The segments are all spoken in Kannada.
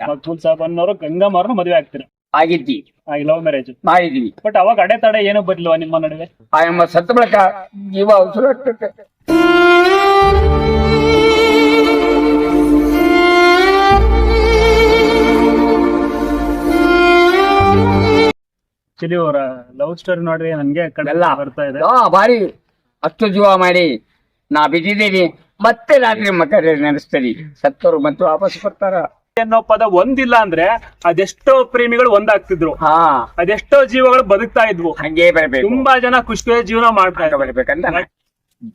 ಮಕ್ಬೂಲ್ ಸಾಬ್ ಅನ್ನೋರು ಗಂಗಮ್ಮ ಅವ್ರನ್ನ ಮದುವೆ ಆಗ್ತೀರಾ? ಆಗಿದ್ದಿ. ಆಗಿ ಲವ್ ಮ್ಯಾರೇಜ್ ಮಾಡಿದ್ವಿ ಬಟ್ ಅವಾಗ ಅಡೆತಡೆ ಏನು ಬರ್ಲಿಲ್ವಾ ನಿಮ್ಮ ನಡುವೆ? ಆ ಎಂಬ ಸತ್ತ ಬಳಿಕ ಜೀವ ಆಕ್ಚುಲಿ ಅವರ ಲವ್ ಸ್ಟೋರಿ ನೋಡ್ರಿ ನನ್ಗೆ ಕಡೆ ಎಲ್ಲ. ಬರ್ತಾ ಇದೆ. ಆ, ಭಾರಿ. ಅಷ್ಟು ಜೀವ ಮಾಡಿ ನಾ ಬಿದ್ದಿದ್ದೀನಿ. ಮತ್ತೆ ರಾತ್ರಿ ಮಕ್ಕಳ ನಡೆಸ್ತೀರಿ ಸತ್ತವರು ಮತ್ತೆ ವಾಪಸ್ ಬರ್ತಾರ ಅನ್ನೋ ಪದ ಒಂದಿಲ್ಲ ಅಂದ್ರೆ ಅದೆಷ್ಟೋ ಪ್ರೇಮಿಗಳು ಒಂದಾಗ್ತಿದ್ರು. ಹಾ. ಅದೆಷ್ಟೋ ಜೀವಗಳು ಬದುಕ್ತಾ ಇದ್ವು. ಹಂಗೆ ಬರಬೇಕು. ತುಂಬಾ ಜನ ಖುಷಿ ಜೀವನ ಮಾಡ್ತಾ ಇದ್ರು. ಬರ್ಬೇಕಂತ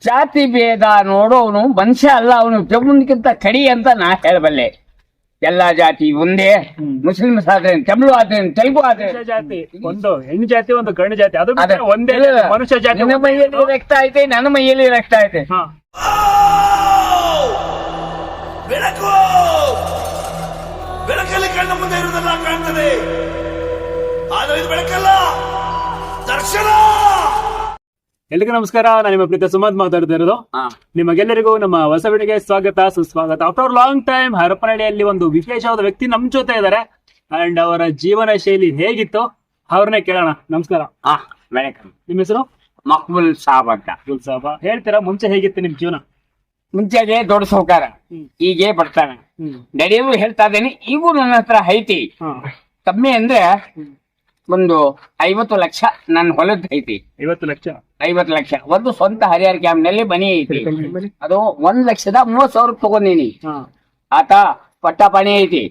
ಜಾತಿ ಭೇದ ನೋಡೋನು ಮನುಷ್ಯ ಅಲ್ಲ ಅವನು ಜಮ್ಮುಕ್ಕಿಂತ ಕಡಿ ಅಂತ ನಾ ಹೇಳಬಲ್ಲೆ. ಎಲ್ಲಾ ಜಾತಿ ಒಂದೇ ಮುಸ್ಲಿಂ ಮುಸ್ಲಿಮ್ಸ್ ಆದ್ರೆ ತಮಿಳು ಆದ್ರೆ ತೆಲುಗು ಆದ್ರೆ ಜಾತಿ ಒಂದು ಹೆಣ್ಣು ಜಾತಿ ಒಂದು ಗಂಡು ಜಾತಿ ಅದು ಅದೇ. ಬಿಟ್ರೆ ಒಂದೇ ಇಲ್ಲ. ಮನುಷ್ಯ ಜಾತಿ ನಿನ್ನ ಮೈಯಲ್ಲಿ ರಕ್ತ ಐತೆ ನನ್ನ ಮೈಯಲ್ಲಿ ರಕ್ತ ಐತೆ. ಹಾ. ಬೆಳಕು! ಬೆಳಕಲ್ಲಿ ಕಣ್ಣ ಮುಂದೆ ಇರುವುದೆಲ್ಲ ಕಾಣ್ತದೆ. ಆದರೆ ಇದು ಬೆಳಕಲ್ಲ. ದರ್ಶನ! ಎಲ್ರಿಗೂ ನಮಸ್ಕಾರ. ನಾನು ನಿಮ್ಮ ಪ್ರೀತ ಸುಮಂತ್ ಮಾತಾಡ್ತಾ ಇರೋದು. ನಿಮಗೆಲ್ಲರಿಗೂ ನಮ್ಮ ಹೊಸ ವಿಡಿಯೋಗೆ ಸ್ವಾಗತ ಸುಸ್ವಾಗತ. ಆಫ್ಟರ್ ಲಾಂಗ್ ಟೈಮ್ ಹರಪನಹಳ್ಳಿಯಲ್ಲಿ ಒಂದು ವಿಶೇಷವಾದ ವ್ಯಕ್ತಿ ನಮ್ ಜೊತೆ ಇದ್ದಾರೆ. ಅಂಡ್ ಅವರ ಜೀವನ ಶೈಲಿ ಹೇಗಿತ್ತು? ಅವ್ರನ್ನೇ ಕೇಳೋಣ. ನಮಸ್ಕಾರ. ನಿಮ್ಮ ಹೆಸರು? ಮಕ್ಬುಲ್ ಸಾಬ್ ಅಂತ. ಹೇಳ್ತೀರಾ? ಮುಂಚೆ ಹೇಗಿತ್ತು ನಿಮ್ ಜೀವನ? ಮುಂಚೆಗೆ ದೊಡ್ಡ ಸೌಕಾರ. ಈಗ ಹೀಗೆ ಬರ್ತಾನೆ. ಹ್ಮ್. ನಡೆಯಲು ಹೇಳ್ತಾ ಇದ್ದೇನೆ ಇವು ನನ್ನ ಹತ್ರ ಐತಿ. ಕಮ್ಮಿ ಅಂದ್ರೆ ಒಂದು ಐವತ್ತು ಲಕ್ಷ ನನ್ನ ಹೊಲದ ಐತಿ. ಐವತ್ತು ಲಕ್ಷ? ಐವತ್ತು ಲಕ್ಷ. ಒಂದು ಸ್ವಂತ ಹರಿಹರ ಕ್ಯಾಂಪ್ನಲ್ಲಿ ಮನಿ ಐತಿ. ಅದು ಒಂದ್ ಲಕ್ಷದ ಮೂವತ್ ಸಾವಿರ ತಗೊಂಡೀನಿ. ಆತ ಪಟ್ಟ ಪಾಣಿ ಐತಿ.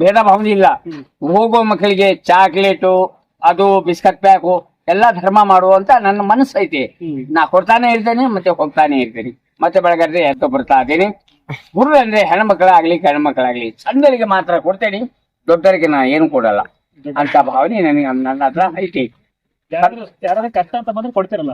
ಭೇದ ಭಾವನೆ ಹ್ಮ್. ಹೋಗೋ ಮಕ್ಕಳಿಗೆ ಚಾಕ್ಲೇಟು ಅದು ಬಿಸ್ಕಟ್ ಪ್ಯಾಕು ಎಲ್ಲಾ ಧರ್ಮ ಮಾಡುವಂತ ನನ್ನ ಮನಸ್ಸು ಐತಿ. ನಾ ಕೊಡ್ತಾನೆ ಇರ್ತೇನೆ ಮತ್ತೆ ಹೋಗ್ತಾನೆ ಇರ್ತೀನಿ. ಮತ್ತೆ ಬೆಳಗಾದ್ರೆ ಎತ್ತು ಬರ್ತಾ ಇದ್ದೀನಿ. ಗುರು ಅಂದ್ರೆ ಹೆಣ್ಮಕ್ಳಾಗ್ಲಿ ಹೆಣ್ಮಕ್ಳಾಗ್ಲಿ ಸಣ್ಣರಿಗೆ ಮಾತ್ರ ಕೊಡ್ತೇನೆ. ದೊಡ್ಡರಿಗೆ ನಾ ಏನು ಕೊಡಲ್ಲ. ಅಂತ ಭಾವನೆ ನನಗೆ ನನ್ನ ಹತ್ರ ಐತಿ. ಕಷ್ಟ ಅಂತ ಬಂದ್ರೆ ಕೊಡ್ತಿರಲ್ಲ?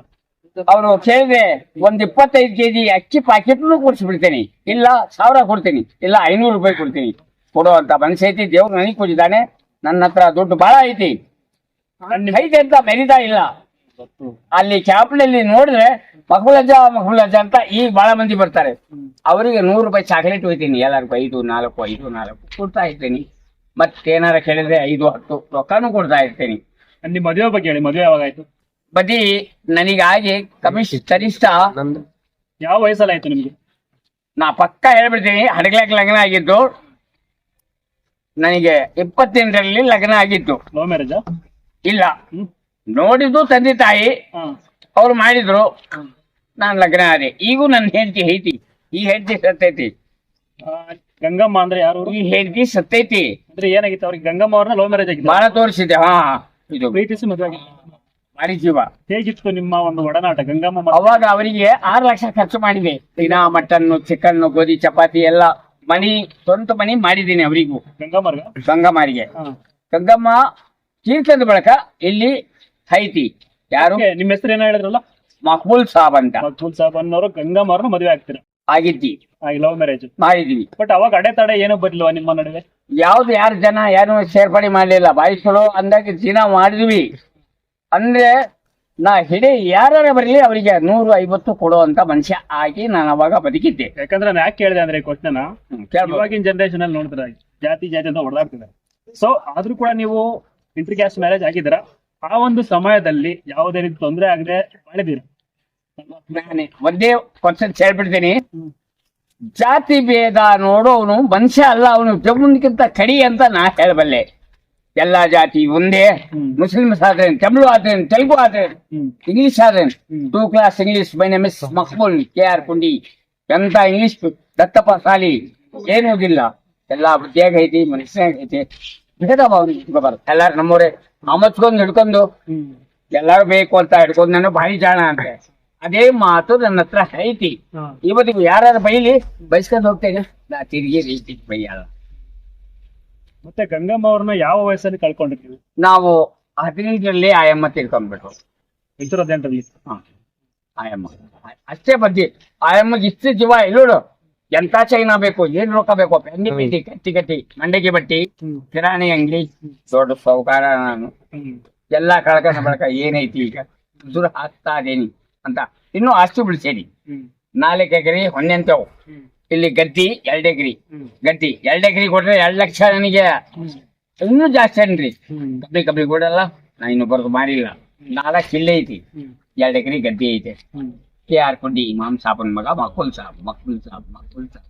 ಅವರು ಕೇಳಿದ್ರೆ ಒಂದ್ ಇಪ್ಪತ್ತೈದು ಕೆಜಿ ಅಕ್ಕಿ ಪ್ಯಾಕೆಟ್ನು ಕೊಡಿಸ್ಬಿಡ್ತೇನೆ. ಇಲ್ಲ ಸಾವಿರ ಕೊಡ್ತೀನಿ. ಇಲ್ಲ ಐನೂರು ರೂಪಾಯಿ ಕೊಡ್ತೀನಿ. ಕೊಡುವಂತ ಮನಸ್ಸೈತಿ. ದೇವ್ರು ನನಗೆ ಕೊಟ್ಟಿದ್ದಾನೆ. ನನ್ನ ಹತ್ರ ದುಡ್ಡು ಬಹಳ ಐತಿ. ಐತೆ ಅಂತ ಮೆರಿತಾ ಇಲ್ಲ. ಅಲ್ಲಿ ಕ್ಯಾಪ್ನಲ್ಲಿ ನೋಡಿದ್ರೆ ಮಕ್ಬುಲಜ್ಜ ಮಕ್ಬುಲಜ್ಜ ಅಂತ ಈಗ ಬಹಳ ಮಂದಿ ಬರ್ತಾರೆ. ಅವರಿಗೆ ನೂರು ರೂಪಾಯಿ ಚಾಕ್ಲೇಟ್ ಹೋಯ್ತೀನಿ ಎಲ್ಲರಿಗೂ ಐದು ನಾಲ್ಕು ಐದು ನಾಲ್ಕು ಕೊಡ್ತಾ ಇರ್ತೀನಿ. ಮತ್ತೇನಾರ ಕೇಳಿದ್ರೆ ಐದು ಹತ್ತು ರೊಕ್ಕನೂ ಕೊಡ್ತಾ ಇರ್ತೀನಿ. ನಿಮ್ಮ ಮದುವೆ ಬಗ್ಗೆ ಹೇಳಿ ಮದುವೆ ಯಾವಾಗ ಆಯ್ತು? ಬದಿ ನನಗಾಗಿ ಕಮಿಷ್ ನಂದು. ಯಾವ ವಯಸ್ಸಲ್ಲಿ ಆಯ್ತು ನಿಮ್ಗೆ? ನಾ ಪಕ್ಕ ಹೇಳ್ಬಿಡ್ತೀನಿ ಹಡಗ್ಲಾಕ್ ಲಗ್ನ ಆಗಿದ್ದು ನನಗೆ ಇಪ್ಪತ್ತೆಂಟರಲ್ಲಿ ಲಗ್ನ ಆಗಿತ್ತು ಲವ್ ಮ್ಯಾರೇಜಾ? ಇಲ್ಲ. ಹ್ಮ್. ನೋಡಿದ್ದು ತಂದೆ ತಾಯಿ. ಅವ್ರು ಮಾಡಿದ್ರು. ನಾನ್ ಲಗ್ನ ಆದೆ. ಈಗೂ ನನ್ನ ಹೆಂಡತಿ ಐತಿ. ಈ ಹೆಂಡತಿ ಸತ್ತೈತಿ. ಗಂಗಮ್ಮ ಅಂದ್ರೆ ಯಾರು ಈ ಹೆಂಡತಿ ಸತ್ತೈತಿ. ಅಂದ್ರೆ ಏನಾಗಿತ್ತು? ಅವ್ರಿಗೆ ಗಂಗಮ್ಮ ಅವ್ರನ್ನ ಲವ್ ಮ್ಯಾರೇಜ್ ಆಗಿತ್ತು. ಬಹಳ ತೋರಿಸಿದೆ ಹಾ ಇದು ಪ್ರೀತಿಸಿ ಮದುವೆ ಆಗಿತ್ತು. ಭಾರಿ ಜೀವ. ಹೇಗಿತ್ತು ನಿಮ್ಮ ಒಂದು ಒಡನಾಟ? ಗಂಗಮ್ಮ ಅವಾಗ ಅವರಿಗೆ ಆರು ಲಕ್ಷ ಖರ್ಚು ಮಾಡಿದೆ. ದಿನ ಮಟನ್ ಚಿಕನ್ ಗೋಧಿ ಚಪಾತಿ ಎಲ್ಲ ಮನಿ ಸ್ವಂತ ಮನಿ ಮಾಡಿದ್ದೀನಿ ಅವರಿಗೂ. ಗಂಗಮ್ಮ ಗಂಗಮ್ಮರಿಗೆ. ಗಂಗಮ್ಮ ತೀರ್ಥದ ಬಳಕ ಇಲ್ಲಿ ಐತಿ ಯಾರು? ನಿಮ್ಮ ಹೆಸರು ಏನ ಹೇಳಿದ್ರಲ್ಲ? ಮಕ್ಬುಲ್ ಸಾಬ್ ಅಂತ. ಮಕ್ಬೂಲ್ ಸಾಬ್ ಅನ್ನೋರು ಗಂಗಮ್ಮ ಅವ್ರನ್ನ ಮದುವೆ ಆಗ್ತೀರಾ? ಆಗಿದ್ದಿ ಆಗಿ ಲವ್ ಮ್ಯಾರೇಜ್ ಮಾಡಿದ್ವಿ. ಬಟ್ ಅವಾಗ ಅಡೆತಡೆ ಏನು ಬರ್ಲಿಲ್ವಾ ನಿಮ್ಮ ನಡುವೆ? ಯಾವ್ದು ಯಾರು ಜನ ಯಾರು ಸೇರ್ಪಡೆ ಮಾಡ್ಲಿಲ್ಲ. ಬಾಯಿ ಚಲೋ ಅಂದಾಗ ದಿನ ಮಾಡಿದ್ವಿ. ಅಂದ್ರೆ ನಾ ಹಿಡಿ ಯಾರೇ ಬರಲಿ ಅವರಿಗೆ ನೂರು ಐವತ್ತು ಕೊಡುವಂತ ಮನುಷ್ಯ ಆಗಿ ನಾನು ಅವಾಗ ಬದುಕಿದ್ದೆ. ಯಾಕಂದ್ರೆ ನಾನು ಯಾಕೆ ಕೇಳಿದೆ ಅಂದ್ರೆ ಕ್ವಶನ್ ಹ್ಮ್, ಕೇಳ್ಬೋದು. ಇವಾಗಿನ ಜನರೇಷನ್ ಅಲ್ಲಿ ನೋಡಿದ್ರೆ ಜಾತಿ ಜಾತಿ ಅಂತ ಹೊಡೆದಾಡ್ತಿದ್ದಾರೆ ಸೊ ಆದ್ರೂ ಕೂಡ ನೀವು ಇಂಟರ್ ಕ್ಯಾಸ್ಟ್ ಮ್ಯಾರೇಜ್ ಆಗಿದ್ದೀರಾ? ಆ ಒಂದು ಸಮಯದಲ್ಲಿ ಯಾವುದೇ ರೀತಿ ತೊಂದರೆ ಆಗದೆ ಮಾಡಿದೀರ ನಾನೇ ಒಂದೇ ಕ್ವಶನ್ ಹೇಳ್ಬಿಡ್ತೀನಿ. ಜಾತಿ ಭೇದ ನೋಡೋನು ಮನುಷ್ಯ ಅಲ್ಲ ಅವನು ಮುಂದಕ್ಕಿಂತ ಕಡಿ ಅಂತ ನಾ ಹೇಳಬಲ್ಲೆ. ಎಲ್ಲಾ ಜಾತಿ ಒಂದೇ. ಮುಸ್ಲಿಮ್ಸ್ ಆದ್ರೆ ತಮಿಳು ಆದ್ರೆ ತೆಲುಗು ಆದ್ರೆ ಇಂಗ್ಲಿಷ್ ಆದ್ರೆ. Two class English my name is Maqbul K R Kundi ಎಂತ ಇಂಗ್ಲಿಷ್ ದತ್ತಪ್ಪ ಸಾಲಿ ಏನೂ ಇಲ್ಲ ಎಲ್ಲಾ ಬುದ್ಧಿಯಾಗ ಐತಿ ಮನುಷ್ಯನಾಗ ಐತಿ. ಭೇದ ಭಾವನೆ ಎಲ್ಲಾರು ನಮ್ಮವ್ರೆ ಅಮಚ್ಕೊಂಡ್ ಹಿಡ್ಕೊಂಡು ಎಲ್ಲಾರು ಬೇಕು ಅಂತ ಹಿಡ್ಕೊಂಡ್ ನಾನು ಬಾಯಿ ಜಾಣ ಅಂತ. ಅದೇ ಮಾತು ನನ್ನ ಹತ್ರ ಐತಿ. ಇವತ್ತಿಗೆ ಯಾರು ಬೈಲಿ ಬೈಸ್ಕೊಂಡ್ ಹೋಗ್ತೇನೆ. ನಾ ತಿರುಗಿ ರೀತಿ ಬೈಯಲ್ಲ. ಮತ್ತೆ ಗಂಗಮ್ಮ ಅವ್ರನ್ನ ಯಾವ ವಯಸ್ಸಲ್ಲಿ ಕಳ್ಕೊಂಡಿರ್ತೀವಿ ನಾವು ಹದಿನೈದರಲ್ಲಿ ಆಯಮ್ಮ ತಿಳ್ಕೊಂಡ್ಬಿಟ್ರು ಇದ್ರ ಹದಿನೆಂಟರಲ್ಲಿ ಹ. ಆಯಮ್ಮ ಅಷ್ಟೇ ಬದ್ದಿ ಆಯಮ್ಮಗೆ ಇಷ್ಟು ಜೀವ ಇಲ್ಲೋಡು ಎಂತ ಚೈನಾ ಬೇಕು ಏನ್ ರೊಕ್ಕ ಬೇಕು? ಪೆಂಡಿ ಬಿಟ್ಟಿ ಕಟ್ಟಿ ಕಟ್ಟಿ ಮಂಡಗಿ ಬಟ್ಟಿ ಕಿರಾಣಿ ಅಂಗಡಿ ದೊಡ್ಡ ಸೌಕಾರ ನಾನು. ಎಲ್ಲಾ ಕಳ್ಕೊಂಡ ಬಳಕ ಏನೈತಿ ಈಗ? ದುರ ಹಾಕ್ತಾ ಇದೇನಿ ಅಂತ. ಇನ್ನು ಆಸ್ತಿ ಬಿಡ್ಸೇನಿ ನಾಲ್ಕು ಎಕರೆ ಹೊನ್ನೆಂತವು ಇಲ್ಲಿ ಗದ್ದಿ ಎರಡು ಎಕರೆ. ಗದ್ದಿ ಎರಡು ಎಕರೆ ಕೊಟ್ರೆ ಎರಡು ಲಕ್ಷ ನನಗೆ. ಇನ್ನೂ ಜಾಸ್ತಿ ಅನ್ರಿ ಕಬ್ಬಿ ಕಬ್ಬಿ ಕೊಡಲ್ಲ ನಾ ಇನ್ನು ಬರ್ದು ಮಾಡಿಲ್ಲ ನಾಲ್ಕು ಕಿಲ್ಲೆ ಐತಿ. ಎರಡು ಎಕರೆ ಗದ್ದೆ ಐತೆ. ಕೆ ಆರ್ ಕೊಂಡಿ ಇಮಾಮ್ ಸಾಬನ್ ಮಗ ಮಕ್ಕುಲ್ ಸಾಬ್ ಮಕ್ಕುಲ್ ಸಾಬ್ ಮಕ್ಕುಲ್ ಸಾಬ್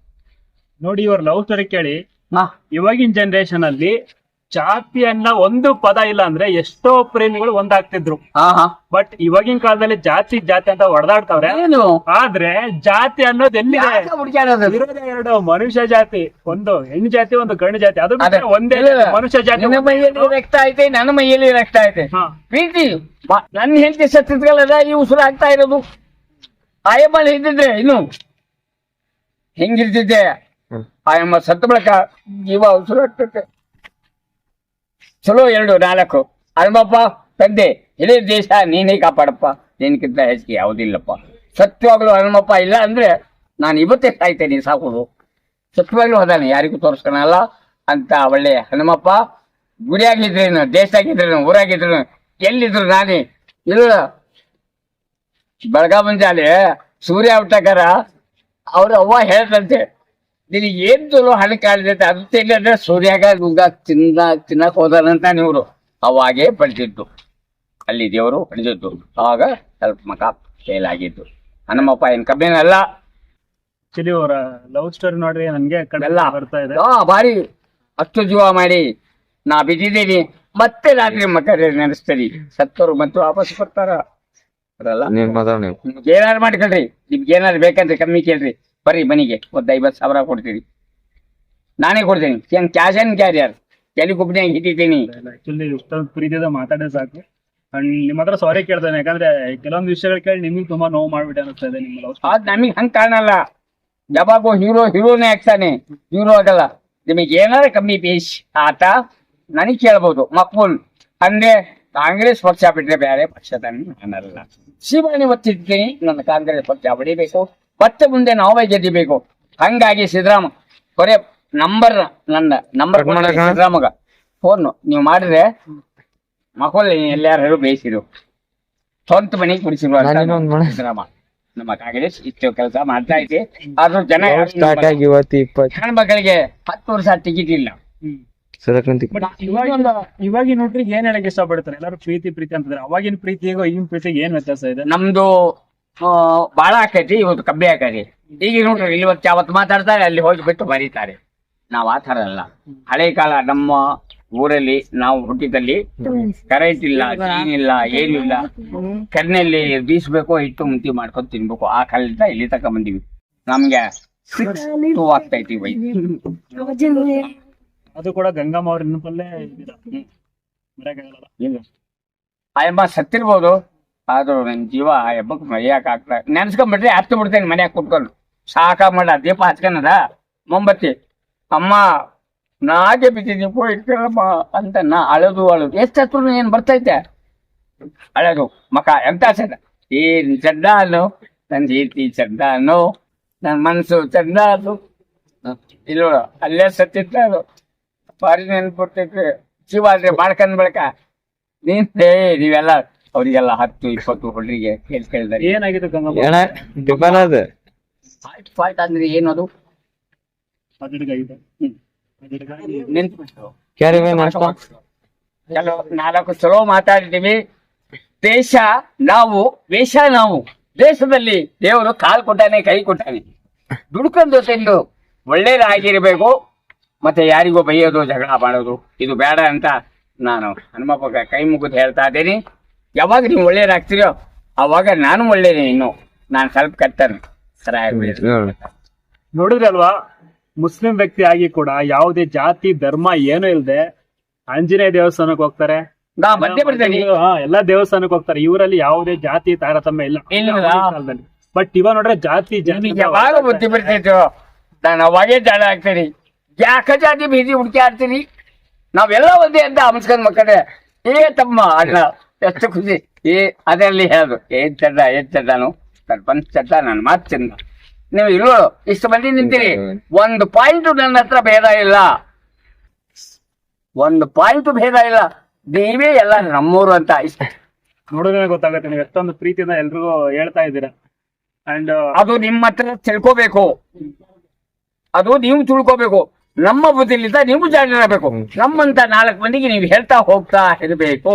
ನೋಡಿ ಇವ್ರ ಲವ್ ಸ್ಟೋರಿ ಕೇಳಿ. ಹಾ. ಇವಾಗಿನ ಜನರೇಷನ್ ಅಲ್ಲಿ ಜಾತಿ ಅನ್ನ ಒಂದು ಪದ ಇಲ್ಲ ಅಂದ್ರೆ ಎಷ್ಟೋ ಪ್ರೇಮಿಗಳು ಒಂದಾಗ್ತಿದ್ರು. ಹಾ ಹಾ. ಬಟ್ ಇವಾಗಿನ ಕಾಲದಲ್ಲಿ ಜಾತಿ ಜಾತಿ ಅಂತ ಹೊಡೆದಾಡ್ತಾವ್ರೆ ಏನು? ಆದ್ರೆ ಜಾತಿ ಅನ್ನೋದು ಎಲ್ಲಿದೆ? ಯಾಕೆ ಹುಡುಕ್ಯಾಡೋದು? ಇರೋದೇ ಎರಡು ಮನುಷ್ಯ ಜಾತಿ. ಒಂದು ಹೆಣ್ಣು ಜಾತಿ ಒಂದು ಗಂಡು ಜಾತಿ. ಅದು ಅದೇ. ಬಿಟ್ರೆ ಒಂದೇ ಜಾತಿ, ಮನುಷ್ಯ ಜಾತಿ. ನಿನ್ನ ಮೈಯಲ್ಲಿ ರಕ್ತ ಐತೆ ನನ್ನ ಮೈಯಲ್ಲಿ ರಕ್ತ ಐತೆ. ಹಾ. ಪ್ರೀತಿ ಬ- ನನ್ನ ಹೆಂಡತಿ ಸತ್ತಿದ್ಗಳಲ್ಲ ಈ ಉಸಿರು ಆಗ್ತಾ ಇರೋದು. ಆಯಮ್ಮ ಇದ್ದಿದ್ರೆ ಇನ್ನು ಹೆಂಗಿರ್ತಿದ್ದೆ? ಆಯಮ್ಮ ಸತ್ತ ಬಳಿಕ ಜೀವ ಉಸಿರು ಆಗ್ತೈತೆ ಚಲೋ ಎರಡು ನಾಲ್ಕು. ಹನುಮಪ್ಪ ತಂದೆ ಇಡೀ ದೇಶ ನೀನೇ ಕಾಪಾಡಪ್ಪ. ನಿನ್ಕಿಂತ ಹೆಚ್ಚಿಗೆ ಯಾವುದಿಲ್ಲಪ್ಪ. ಸತ್ಯವಾಗ್ಲೂ ಹನುಮಪ್ಪ ಇಲ್ಲ ಅಂದ್ರೆ ನಾನು ಇವತ್ತೇ ಸಾಯ್ತೇನೆ ಸಾಕೋದು ಸತ್ಯವಾಗ್ಲೂ ಹೋದಾನೆ ಯಾರಿಗೂ ತೋರಿಸ್ಕೊಳಲ್ಲ ಅಂತ ಒಳ್ಳೆ ಹನುಮಪ್ಪ. ಗುಡಿಯಾಗಿದ್ರೇನು ದೇಶದಾಗಿದ್ರೇನು ಊರಾಗಿದ್ರೇನು ಎಲ್ಲಿದ್ರು ನಾನೇ ಇಲ್ಲ. ಬೆಳಗಾವ್ ಮುಂಜಾನೆ ಸೂರ್ಯ ಹುಟ್ಟಕರ ಅವ್ರ ಅವ್ವ ಹೇಳ್ತಂತೆ ನಿನಗೆ ಏನ್ ಚಲೋ ಹಣ ಕಾಳಿದೈತೆ ಅದು ತಿನ್ನಂದ್ರೆ ಸೂರ್ಯಾಗ ನುಗ್ಗ ತಿನ್ನ ತಿನ್ನಕ್ ಹೋದಾನಂತ ನೀವ್ರು ಅವಾಗೇ ಪಡೆದಿದ್ದು ಅಲ್ಲಿ ದೇವರು ಪಡೆದಿದ್ದು ಅವಾಗ ಸ್ವಲ್ಪ ಮಕ ಫೇಲ್ ಆಗಿದ್ದು. ಹನುಮಪ್ಪ ಏನ್ ಕಬ್ಬಿನಲ್ಲ ಆಕ್ಚುಲಿ ಅವರ ಲವ್ ಸ್ಟೋರಿ ನೋಡ್ರಿ ನನ್ಗೆ ಕಡೆಲ್ಲ ಬರ್ತಾ ಇದೆ. ಆ, ಬಾರಿ ಅಷ್ಟು ಜೀವ ಮಾಡಿ ನಾ ಬಿದ್ದಿದ್ದೀನಿ. ಮತ್ತೆ ರಾತ್ರಿ ಮಕ್ಕಳು ನೆನೆಸ್ತೀರಿ ಸತ್ತೋರು ಮತ್ತೆ ವಾಪಸ್ ಬರ್ತಾರ. ನೀನ್ ಮಾತಾಡ ನೀವು. ನಿಮ್ಗೆ ಏನಾರು ಮಾಡ್ಕೊಳ್ರಿ ನಿಮ್ಗೆ ಏನಾರು ಬೇಕಂದ್ರೆ ಕಮ್ಮಿ ಕೇಳ್ರಿ. ಬರ್ರಿ ಮನೆಗೆ. ಒಂದ್ ಐವತ್ತು ಸಾವಿರ ಕೊಡ್ತೀರಿ ನಾನೇ ಕೊಡ್ತೀನಿ. ಏನ್ ಕ್ಯಾಶ್ ಅಂಡ್ ಕ್ಯಾರಿಯರ್ ಎಲ್ಲಿಗೊಬ್ಬನೇ ಹಿಡಿತೀನಿ ಆಕ್ಚುಲಿ ಇಷ್ಟೊಂದು ಪ್ರೀತಿದ ಮಾತಾಡೋ ಸಾಕು. ಅಂಡ್ ನಿಮ್ಮ ಹತ್ರ ಸಾರಿ ಕೇಳ್ತಾನೆ. ಯಾಕಂದ್ರೆ ಕೆಲವೊಂದು ವಿಷಯಗಳು ಕೇಳಿ ನಿಮ್ಗೆ ತುಂಬಾ ನೋವು ಮಾಡ್ಬಿಟ್ಟೆ ಅನಿಸ್ತಾ ಇದೆ ನಿಮ್ಮ ಅದ್ ನಮಗೆ ಹಂಗ್ ಕಾಣಲ್ಲ. ಯಾವಾಗೂ ಹೀರೋ ಹೀರೋನೇ ಆಗ್ತಾನೆ. ಹೀರೋ ಆಗಲ್ಲ. ನಿಮಗೆ ಏನಾರ ಕಮ್ಮಿ ಪೀಸ್ ಆತ ನನಗೆ ಕೇಳ್ಬೋದು. ಮಕ್ಬೂಲ್ ಅಂದ್ರೆ ಕಾಂಗ್ರೆಸ್ ಪಕ್ಷ ಬಿಟ್ರೆ ಬೇರೆ ಪಕ್ಷದ ನಾನಲ್ಲ ಶಿವಾನಿ ಒತ್ತಿರ್ತೀನಿ ನನ್ನ ಕಾಂಗ್ರೆಸ್ ಪಕ್ಷ ಹೊಡಿಬೇಕು ಮತ್ತೆ ಮುಂದೆ ನಾವೇ ಗೆದ್ದಿಬೇಕು. ಹಂಗಾಗಿ ಸಿದ್ದರಾಮ ಕೊರೆ ನಂಬರ್ ನನ್ನ ನಂಬರ್? ಸಿದ್ದರಾಮಗ ಫೋನ್ ನೀವು ಮಾಡಿದ್ರೆ ಮಕ್ಕಳು ಎಲ್ಲಾರು ಬೇಯಿಸಿರು. ಸ್ವಂತ ಮನೆಗೆ ಕುಡಿಸಿರು ಅಂತ ನಾನಿನ್ನೊಂದ್ ಸಿದ್ದರಾಮ ನಮ್ಮ ಕಾಂಗ್ರೆಸ್ ಇಷ್ಟು ಕೆಲಸ ಮಾಡ್ತಾ ಐತಿ ಆದ್ರೂ ಜನ ಯಾರು ಸ್ಟಾರ್ಟ್ ಆಗಿ ಇವತ್ತು ಇಪ್ಪತ್ತು? ಹೆಣ್ಮಕ್ಳಿಗೆ ಹತ್ತು ವರ್ಷ ಟಿಕೆಟ್ ಇಲ್ಲ. ಸರಕಂತಿ ಇವಾಗ ನೋಡ್ರಿ ಏನ್ ಹೇಳಕ್ ಇಷ್ಟಪಡ್ತಾರೆ? ಎಲ್ಲರೂ ಪ್ರೀತಿ ಪ್ರೀತಿ ಅಂತಂದ್ರೆ ಅವಾಗಿನ ಪ್ರೀತಿಗೂ ಈಗಿನ ಪ್ರೀತಿಗೆ ಏನ್ ವ್ಯತ್ಯಾಸ ಇದೆ? ನಮ್ದು ಆ, ಬಾಳ ಆಕೈತಿ ಇವತ್ತು ಕಬ್ಬಿ ಆಕೈತಿ. ಈಗ ನೋಡ್ರಿ ಇವತ್ತು ಯಾವತ್ತು ಮಾತಾಡ್ತಾರೆ ಅಲ್ಲಿ ಹೋಗಿ ಬಿಟ್ಟು ಬರೀತಾರೆ. ನಾವ್ ಆ ಥರ ಅಲ್ಲ. ಹಳೆ ಕಾಲ ನಮ್ಮ ಊರಲ್ಲಿ ನಾವು ಹುಟ್ಟಿದಲ್ಲಿ ಕರೆಂಟ್ ಇಲ್ಲ ಏನಿಲ್ಲ ಇಲ್ಲ ಏನು ಇಲ್ಲ. ಬೀಸ್ಬೇಕು ಇಟ್ಟು ಮುಂತಿ ಮಾಡ್ಕೊಂಡು ತಿನ್ಬೇಕು. ಆ ಕಾಲದಿಂದ ಇಲ್ಲಿ ತಕ ಬಂದಿವಿ. ನಮ್ಗೆ ಸಿಕ್ಸ್ ಟೂ ಆಗ್ತೈತಿ ಬೈ. ಅದು ಕೂಡ ಗಂಗಮ್ಮ ಅವ್ರ ನೆನಪಲ್ಲೇ ಆ ಇಲ್ಲ ಆಯಮ್ಮ ಸತ್ತಿರ್ಬೋದು ಆದ್ರೂ ನನ್ ಜೀವ ಆ ಹಬ್ಬಕ್ಕೆ ಮರೆಯಕ್ ಆಗ್ತಾ ನೆನ್ಸ್ಕೊಂಡ್ಬಿಟ್ರೆ ಹತ್ತು ಬಿಡ್ತೇನೆ ಮನೆಯಾಗ ಕುಟ್ಕೊಂಡು ಸಾಕ ಮಾಡ ದೀಪ ಹಚ್ಕೊಂಡದ ಮೊಂಬತ್ತಿ. ಅಮ್ಮ ನಾಗೆ ಬಿದ್ದಿ ಪೋ ಇಟ್ಕೊಳ್ಳಮ್ಮ ಅಂತ ನಾ ಅಳದು ಅಳದು. ಎಷ್ಟು ಹತ್ರ ಏನ್ ಬರ್ತೈತೆ? ಅಳದು. ಮಕ ಎಂತ ಚಂದ ಅನ್ನು ನನ್ ಜೀತಿ ಚಂದ ಅನ್ನು ನನ್ ಮನ್ಸು ಚಂದ ಅದು ಇಲ್ಲ ಅಲ್ಲೇ ಸತ್ತಿತ್ತ ಅದು ಭಾರಿ ನೆನ್ಪುರ್ತೈತೆ ಜೀವ ಅಂದ್ರೆ ಮಾಡ್ಕೊಂಡ್ ಬಳಕ ನೀನ್ ಹೇ ನೀವೆಲ್ಲ ಅವರಿಗೆಲ್ಲ ಹತ್ತು ಇಪ್ಪತ್ತು ಹುಡುಗರಿಗೆ ಕೇಳಿ ಕೇಳಿದಾರೆ. ಏನಾಗಿತ್ತು ಗಂಗಮ್ಮ ಏನ ಟಿಫನ್ ಅದ? ಫಾಲ್ಟ್ ಫಾಲ್ಟ್ ಅಂದ್ರೆ ಏನದು? ಕ್ಯಾರಿ ನಾಲ್ಕು ಚಲೋ ಮಾತಾಡಿದೀವಿ. ದೇಶ ನಾವು ವೇಷ ನಾವು. ದೇಶದಲ್ಲಿ ದೇವರು ಕಾಲ್ ಕೊಟ್ಟಾನೆ ಕೈ ಕೊಟ್ಟಾನೆ. ದುಡ್ಕೊಂಡು ತಿಂದು ಒಳ್ಳೇದಾಗಿರ್ಬೇಕು. ಮತ್ತೆ ಯಾರಿಗೋ ಬೈಯೋದು ಜಗಳ ಮಾಡೋದು ಇದು ಬೇಡ ಅಂತ ನಾನು ಹನುಮಪ್ಪ ಕೈ ಮುಗಿದು ಹೇಳ್ತಾ ಇದ್ದೀನಿ. ಯಾವಾಗ ನೀವು ಒಳ್ಳೇದಾಗ್ತೀರೋ ಅವಾಗ ನಾನು ಒಳ್ಳೇನೆ ಇನ್ನು. ನಾನು ಸ್ವಲ್ಪ ಕತ್ತೇನೆ ಸರ ನೋಡಿದ್ರಲ್ವಾ? ಮುಸ್ಲಿಂ ವ್ಯಕ್ತಿ ಆಗಿ ಕೂಡ ಯಾವುದೇ ಜಾತಿ ಧರ್ಮ ಏನೂ ಇಲ್ಲದೆ ಆಂಜನೇಯ ದೇವಸ್ಥಾನಕ್ಕೆ ಹೋಗ್ತಾರೆ. ನಾ ಮಧ್ಯೆ ಬಿಡ್ತೇನೆ ಹಾ ಎಲ್ಲಾ ದೇವಸ್ಥಾನಕ್ಕೆ ಹೋಗ್ತಾರೆ. ಇವರಲ್ಲಿ ಯಾವುದೇ ಜಾತಿ ತಾರತಮ್ಯ ಇಲ್ಲ. ಬಟ್ ಇವಾಗ ನೋಡ್ರೆ ಜಾತಿ ಜಾತಿ ಯಾವಾಗ ಬುದ್ಧಿ ಬರ್ತಿತ್ತು? ನಾನು ಅವಾಗೇ ಜಾಡ ಆಗ್ತೀನಿ. ಯಾಕ ಜಾತಿ ಬೀದಿ ಹುಡುಕಿ ಆಡ್ತೀನಿ? ನಾವೆಲ್ಲ ಒಂದೇ ಅಂತ ಅಮಸ್ಕೊಂಡ್ ಮಕ್ಕಳೇ. ಏ ತಮ್ಮ ಅಣ್ಣ ಎಷ್ಟು ಖುಷಿ. ಏ ಅದರಲ್ಲಿ ಹೇಳೋದು ಏನ್ ಚಡ್ಡ ಏನ್ ಚಡ್ಡನು ನನ್ನ ಪಂಚ ಚಡ್ಡ ನನ್ನ ಮಾತು ಚಂದ ನೀವು ಇಲ್ಲೋ ಇಷ್ಟು ಮಂದಿ ನಿಂತೀರಿ. ಒಂದು ಪಾಯಿಂಟ್ ನನ್ನ ಹತ್ರ ಭೇದ ಇಲ್ಲ. ಒಂದು ಪಾಯಿಂಟ್ ಭೇದ ಇಲ್ಲ. ನೀವೇ ಎಲ್ಲ ನಮ್ಮೂರು ಅಂತ. ಇಷ್ಟ ನೋಡಿದ್ರೆ ಗೊತ್ತಾಗುತ್ತೆ. ನೀವು ಎಷ್ಟೊಂದು ಪ್ರೀತಿಯಿಂದ ಎಲ್ರಿಗೂ ಹೇಳ್ತಾ ಇದ್ದೀರಾ. ಅಂಡ್ ಅದು ನಿಮ್ಮ ಹತ್ರ ತಿಳ್ಕೋಬೇಕು. ಅದು ನೀವು ತಿಳ್ಕೋಬೇಕು. ನಮ್ಮ ಬುದ್ಧಿಲಿಂದ ನೀವು ಜಾಗಬೇಕು ನಮ್ಮಂತ ನಾಲ್ಕು ಮಂದಿಗೆ ನೀವು ಹೇಳ್ತಾ ಹೋಗ್ತಾ ಇರಬೇಕು.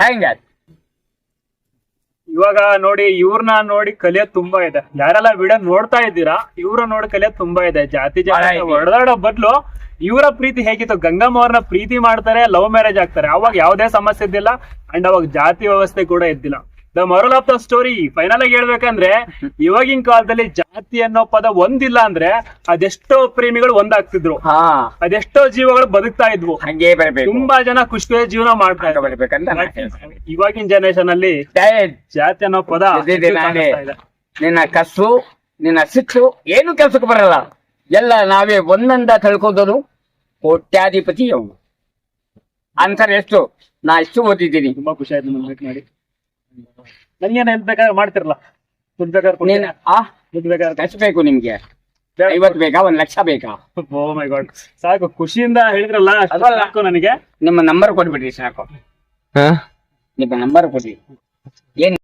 ಹೆಂಗ? ಇವಾಗ ನೋಡಿ ಇವ್ರನ್ನ ನೋಡಿ ಕಲಿಯೋದ್ ತುಂಬಾ ಇದೆ. ಯಾರೆಲ್ಲ ವಿಡಿಯೋ ನೋಡ್ತಾ ಇದ್ದೀರಾ ಇವ್ರ ನೋಡಿ ಕಲಿಯೋದ್ ತುಂಬಾ ಇದೆ. ಜಾತಿ ಜಾತಿ. ಹೊಡೆದಾಡೋ ಬದ್ಲು ಇವರ ಪ್ರೀತಿ ಹೇಗಿತ್ತು? ಗಂಗಮ್ಮ ಅವ್ರನ್ನ ಪ್ರೀತಿ ಮಾಡ್ತಾರೆ ಲವ್ ಮ್ಯಾರೇಜ್ ಆಗ್ತಾರೆ. ಅವಾಗ ಯಾವುದೇ ಸಮಸ್ಯೆ ಇದ್ದಿಲ್ಲ ಅಂಡ್ ಅವಾಗ ಜಾತಿ ವ್ಯವಸ್ಥೆ ಕೂಡ ಇದ್ದಿಲ್ಲ. The moral of the story final ಆಗಿ ಹೇಳ್ಬೇಕಂದ್ರೆ ಇವಾಗಿನ ಕಾಲದಲ್ಲಿ ಜಾತಿ ಅನ್ನೋ ಪದ ಒಂದಿಲ್ಲ ಅಂದ್ರೆ ಅದೆಷ್ಟೋ ಪ್ರೇಮಿಗಳು ಒಂದಾಗ್ತಿದ್ರು. ಹಾ. ಅದೆಷ್ಟೋ ಜೀವಗಳು ಬದುಕ್ತಾ ಇದ್ವು. ಹಂಗೆ ಬರಬೇಕು ತುಂಬಾ ಜನ ಖುಷಿಯ ಜೀವನ ಮಾಡ್ತಾ ಬರ್ಬೇಕಂತ ಇವಾಗಿನ ಜನರೇಷನ್ ಅಲ್ಲಿ ಜಾತಿ ಅನ್ನೋ ಪದ. ನಿನ್ನ ಕಸು ನಿನ್ನ ಸಿಟ್ಟು ಏನು ಕೆಲ್ಸಕ್ಕೆ ಬರಲ್ಲ. ಎಲ್ಲ ನಾವೇ ಒಂದೊಂದ ತಿಳ್ಕೋದನು ಕೋಟ್ಯಾಧಿಪತಿ ಅವನು ಎಷ್ಟು? ನಾ ಎಷ್ಟು ಓದಿದ್ದೀನಿ. ತುಂಬಾ ಖುಷಿ ಆಯ್ತು ಮಾಡಿ. ನನ್ಗೇನ್ ಹೆಲ್ಪ್ ಬೇಕಾದ್ರೆ ಮಾಡ್ತಿರಲ್ಲ ದುಡ್ಡು ಬೇಕಾದ್ರೆ ಕೊಡ್ತೀನಿ. ಆ? ದುಡ್ಡು ಬೇಕಾದ್ರೆ ಎಷ್ಟು ಬೇಕು ನಿಮ್ಗೆ? ಬೇಡ. ಐವತ್ತು ಬೇಕಾ? ಒಂದ್ ಲಕ್ಷ ಬೇಕಾ? Oh my god. ಸಾಕು. ಖುಷಿಯಿಂದ ಹೇಳಿದ್ರಲ್ಲ ಅಷ್ಟು ಅದಲ್ಲ. ಸಾಕು ನನಗೆ. ನಿಮ್ಮ ನಂಬರ್ ಕೊಟ್ಬಿಡ್ರಿ ಸಾಕು. ನಿಮ್ಮ ನಂಬರ್ ಕೊಡಿ ಏನ್